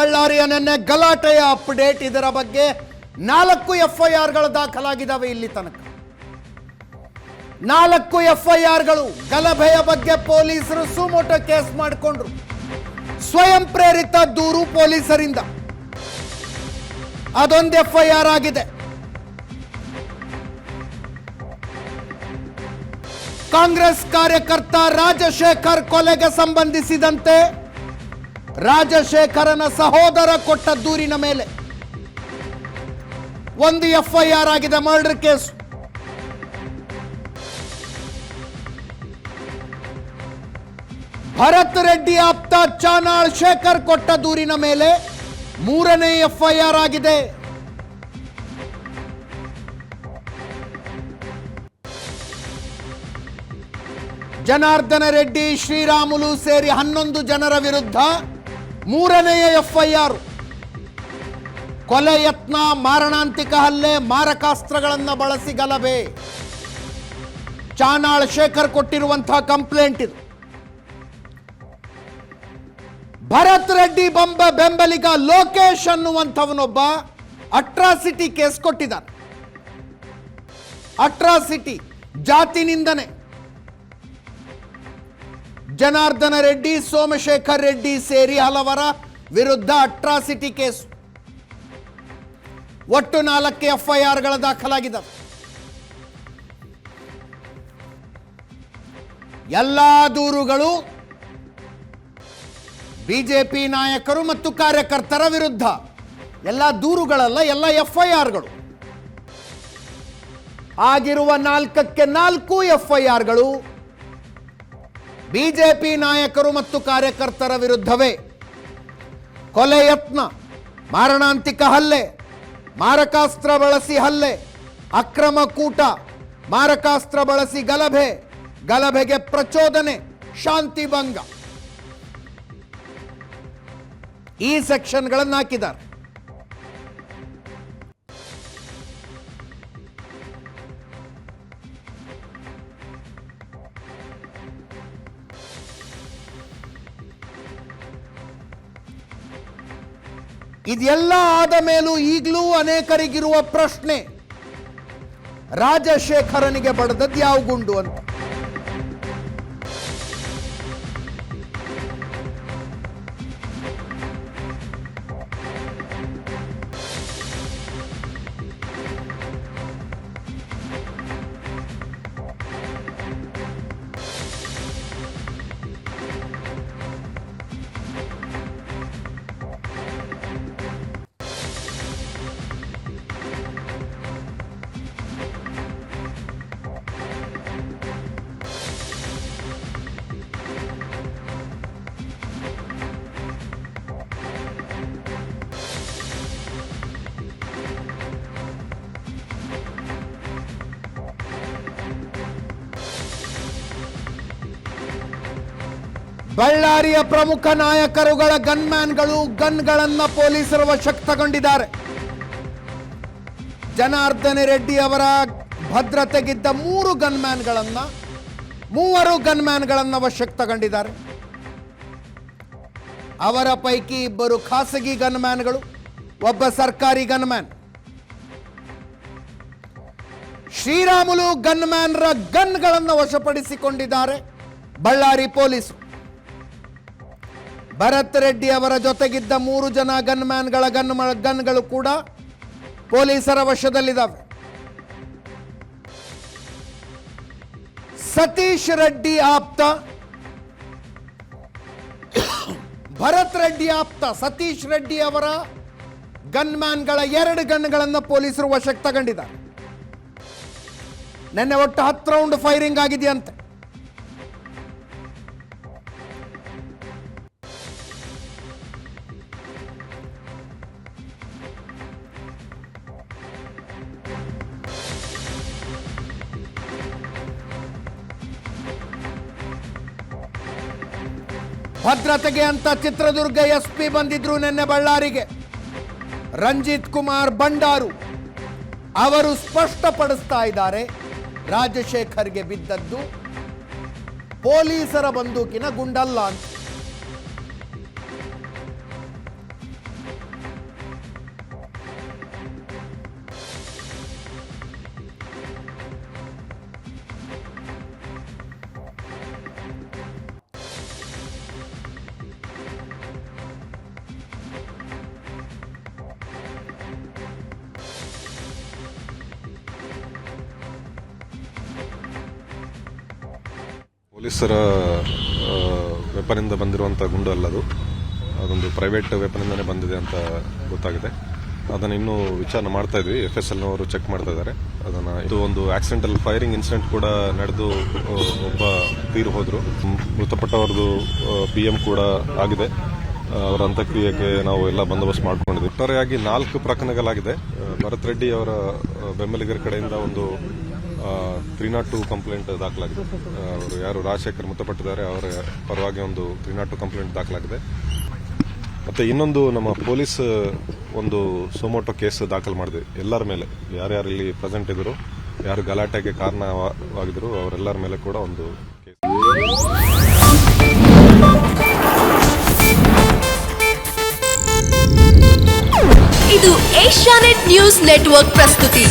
ಬಳ್ಳಾರಿಯ ನೆನ್ನೆ ಗಲಾಟೆಯ ಅಪ್ಡೇಟ್ ಇದರ ಬಗ್ಗೆ ನಾಲ್ಕು ಎಫ್ಐಆರ್ಗಳು ದಾಖಲಾಗಿದ್ದಾವೆ ಇಲ್ಲಿ ತನಕ. ನಾಲ್ಕು ಎಫ್ಐಆರ್ಗಳು ಗಲಭೆಯ ಬಗ್ಗೆ ಪೊಲೀಸರು ಸುಮೋಟೋ ಕೇಸ್ ಮಾಡಿಕೊಂಡ್ರು. ಸ್ವಯಂ ಪ್ರೇರಿತ ದೂರು ಪೊಲೀಸರಿಂದ. ಅದೊಂದು ಎಫ್ಐಆರ್ ಆಗಿದೆ. ಕಾಂಗ್ರೆಸ್ ಕಾರ್ಯಕರ್ತ ರಾಜಶೇಖರ್ ಕೊಲೆಗೆ ಸಂಬಂಧಿಸಿದಂತೆ ರಾಜಶೇಖರನ ಸಹೋದರ ಕೊಟ್ಟ ದೂರಿನ ಮೇಲೆ. ಒಂದು ಎಫ್ಐಆರ್ ಆಗಿದೆ ಮರ್ಡರ್ ಕೇಸ್ ಭರತ್ ರೆಡ್ಡಿ ಆಪ್ತ ಚಾನಾಳ್ ಶೇಖರ್ ಕೊಟ್ಟ ದೂರಿನ ಮೇಲೆ ಮೂರನೇ ಎಫ್ಐಆರ್ ಆಗಿದೆ. ಜನಾರ್ದನ ರೆಡ್ಡಿ ಶ್ರೀರಾಮುಲು ಸೇರಿ ಹನ್ನೊಂದು ಜನರ ವಿರುದ್ಧ ಮೂರನೆಯ ಎಫ್ಐಆರ್. ಕೊಲೆ ಯತ್ನ ಮಾರಣಾಂತಿಕ ಹಲ್ಲೆ, ಮಾರಕಾಸ್ತ್ರಗಳನ್ನು ಬಳಸಿ ಗಲಭೆ. ಚಾನಾಳ್ ಶೇಖರ್ ಕೊಟ್ಟಿರುವಂತಹ ಕಂಪ್ಲೇಂಟ್ ಇದು. ಭರತ್ ರೆಡ್ಡಿ ಬಂಬ ಬೆಂಬಲಿಗ ಲೋಕೇಶ್ ಅನ್ನುವಂಥವನೊಬ್ಬ ಅಟ್ರಾಸಿಟಿ ಕೇಸ್ ಕೊಟ್ಟಿದ್ದಾನೆ. ಅಟ್ರಾಸಿಟಿ ಜಾತಿ ನಿಂದನೆ ಜನಾರ್ದನ ರೆಡ್ಡಿ, ಸೋಮಶೇಖರ್ ರೆಡ್ಡಿ ಸೇರಿ ಹಲವರ ವಿರುದ್ಧ ಅಟ್ರಾಸಿಟಿ ಕೇಸ್. ಒಟ್ಟು ನಾಲ್ಕು ಎಫ್ಐಆರ್ಗಳ ದಾಖಲಾಗಿದೆ ಎಲ್ಲ ದೂರುಗಳು ಬಿಜೆಪಿ ನಾಯಕರು ಮತ್ತು ಕಾರ್ಯಕರ್ತರ ವಿರುದ್ಧ. ಎಲ್ಲ ದೂರುಗಳಲ್ಲ, ಎಲ್ಲ ಎಫ್ಐಆರ್ಗಳು. ಆಗಿರುವ ನಾಲ್ಕಕ್ಕೆ ನಾಲ್ಕು ಎಫ್ಐಆರ್ಗಳು ಬಿಜೆಪಿ ನಾಯಕರು ಮತ್ತು ಕಾರ್ಯಕರ್ತರ ವಿರುದ್ಧವೇ. ಕೊಲೆ ಯತ್ನ, ಮಾರಣಾಂತಿಕ ಹಲ್ಲೆ, ಮಾರಕಾಸ್ತ್ರ ಬಳಸಿ ಹಲ್ಲೆ, ಅಕ್ರಮ ಕೂಟ, ಮಾರಕಾಸ್ತ್ರ ಬಳಸಿ ಗಲಭೆ, ಗಲಭೆಗೆ ಪ್ರಚೋದನೆ, ಶಾಂತಿ ಭಂಗ. ಈ ಸೆಕ್ಷನ್ಗಳನ್ನು ಹಾಕಿದ್ದಾರೆ ಇದೆಲ್ಲ ಆದ ಮೇಲೂ ಈಗಲೂ ಅನೇಕರಿಗಿರುವ ಪ್ರಶ್ನೆ. ರಾಜಶೇಖರನಿಗೆ ಬಡದದ್ದು ಯಾವ ಗುಂಡು ಅಂತ. ಬಳ್ಳಾರಿಯ ಪ್ರಮುಖ ನಾಯಕರುಗಳ ಗನ್ಮ್ಯಾನ್ಗಳು ಗನ್ಗಳನ್ನ ಪೊಲೀಸರು ವಶಕ್ ತಗೊಂಡಿದ್ದಾರೆ ಜನಾರ್ದನ ರೆಡ್ಡಿ ಅವರ ಭದ್ರತೆಗಿದ್ದ ಮೂರು ಗನ್ಮ್ಯಾನ್ಗಳನ್ನ, ಮೂವರು ಗನ್ಮ್ಯಾನ್ಗಳನ್ನ ವಶಕ್ಕೆ ತಗೊಂಡಿದ್ದಾರೆ ಅವರ ಪೈಕಿ ಇಬ್ಬರು ಖಾಸಗಿ ಗನ್ಮ್ಯಾನ್ಗಳು, ಒಬ್ಬ ಸರ್ಕಾರಿ ಗನ್ಮ್ಯಾನ್. ಶ್ರೀರಾಮುಲು ಗನ್ಮ್ಯಾನ್ರ ಗನ್ಗಳನ್ನು ವಶಪಡಿಸಿಕೊಂಡಿದ್ದಾರೆ ಬಳ್ಳಾರಿ ಪೊಲೀಸರು. ಭರತ್ ರೆಡ್ಡಿ ಅವರ ಜೊತೆಗಿದ್ದ ಮೂರು ಜನ ಗನ್ಮ್ಯಾನ್ಗಳ ಗನ್ ಗನ್ಗಳು ಕೂಡ ಪೊಲೀಸರ ವಶದಲ್ಲಿದ್ದಾವೆ ಸತೀಶ್ ರೆಡ್ಡಿ ಆಪ್ತ, ಭರತ್ ರೆಡ್ಡಿ ಆಪ್ತ, ಸತೀಶ್ ರೆಡ್ಡಿ ಅವರ ಗನ್ಮ್ಯಾನ್ಗಳ ಎರಡು ಗನ್ಗಳನ್ನು ಪೊಲೀಸರು ವಶಕ್ಕೆ ತಗೊಂಡಿದ್ದಾರೆ. ನಿನ್ನೆ ಒಟ್ಟು ಹತ್ತು ರೌಂಡ್ ಫೈರಿಂಗ್ ಆಗಿದೆಯಂತೆ. ಭದ್ರತೆಗೆ ಅಂತ ಚಿತ್ರದುರ್ಗ ಎಸ್ ಪಿ ಬಂದಿದ್ರು ನಿನ್ನೆ ಬಳ್ಳಾರಿಗೆ. ರಂಜಿತ್ ಕುಮಾರ್ ಬಂಡಾರು ಅವರು ಸ್ಪಷ್ಟಪಡಿಸ್ತಾ ಇದ್ದಾರೆ, ರಾಜಶೇಖರ್ಗೆ ಬಿದ್ದದ್ದು ಪೊಲೀಸರ ಬಂದೂಕಿನ ಗುಂಡಲ್ಲ ಅಂತ. ಪೊಲೀಸರ ವೆಪನಿಂದ ಬಂದಿರುವಂಥ ಗುಂಡು ಅಲ್ಲದು ಅದೊಂದು ಪ್ರೈವೇಟ್ ವೆಪನಿಂದನೇ ಬಂದಿದೆ ಅಂತ ಗೊತ್ತಾಗಿದೆ. ಅದನ್ನು ಇನ್ನೂ ವಿಚಾರಣೆ ಮಾಡ್ತಾ ಇದ್ವಿ. ಎಫ್ ಎಸ್ ಎಲ್ನವರು ಚೆಕ್ ಮಾಡ್ತಾ ಇದ್ದಾರೆ. ಅದನ್ನು ಇದು ಒಂದು ಆಕ್ಸಿಡೆಂಟಲ್ ಫೈರಿಂಗ್ ಇನ್ಸಿಡೆಂಟ್ ಕೂಡ ನಡೆದು ಒಬ್ಬ ತೀರು ಹೋದರು. ಮೃತಪಟ್ಟವ್ರದ್ದು ಪಿ ಎಂ ಕೂಡ ಆಗಿದೆ. ಅವರ ಅಂತ್ಯಕ್ರಿಯೆಗೆ ನಾವು ಎಲ್ಲ ಬಂದೋಬಸ್ತ್ ಮಾಡ್ಕೊಂಡಿದ್ವಿ. ಒಟ್ಟಾರೆಯಾಗಿ ನಾಲ್ಕು ಪ್ರಕರಣಗಳಾಗಿದೆ. ಭರತ್ ರೆಡ್ಡಿ ಅವರ ಬೆಂಬಲಿಗರ ಕಡೆಯಿಂದ ಒಂದು ತ್ರೀ ನಾಟ್ ಟು ಕಂಪ್ಲೇಂಟ್ ದಾಖಲಾಗಿದೆ. ಅವರು ಯಾರು ರಾಜಶೇಖರ್ ಮೃತಪಟ್ಟಿದ್ದಾರೆ, ಅವರ ಪರವಾಗಿ ಒಂದು ತ್ರೀ ನಾಟ್ ಟು ಕಂಪ್ಲೇಂಟ್ ದಾಖಲಾಗಿದೆ. ಮತ್ತು ಇನ್ನೊಂದು ನಮ್ಮ ಪೊಲೀಸ್ ಒಂದು ಸೋಮೋಟೋ ಕೇಸ್ ದಾಖಲು ಮಾಡಿದೆ. ಎಲ್ಲರ ಮೇಲೆ, ಯಾರ್ಯಾರು ಇಲ್ಲಿ ಪ್ರೆಸೆಂಟ್ ಇದ್ದರು ಯಾರು ಗಲಾಟೆಗೆ ಕಾರಣವಾಗಿದ್ರು ಅವರೆಲ್ಲರ ಮೇಲೆ ಕೂಡ ಒಂದು ಇದು ಏಷ್ಯಾನೆಟ್ ನ್ಯೂಸ್ ನೆಟ್ವರ್ಕ್ ಪ್ರಸ್ತುತಿ.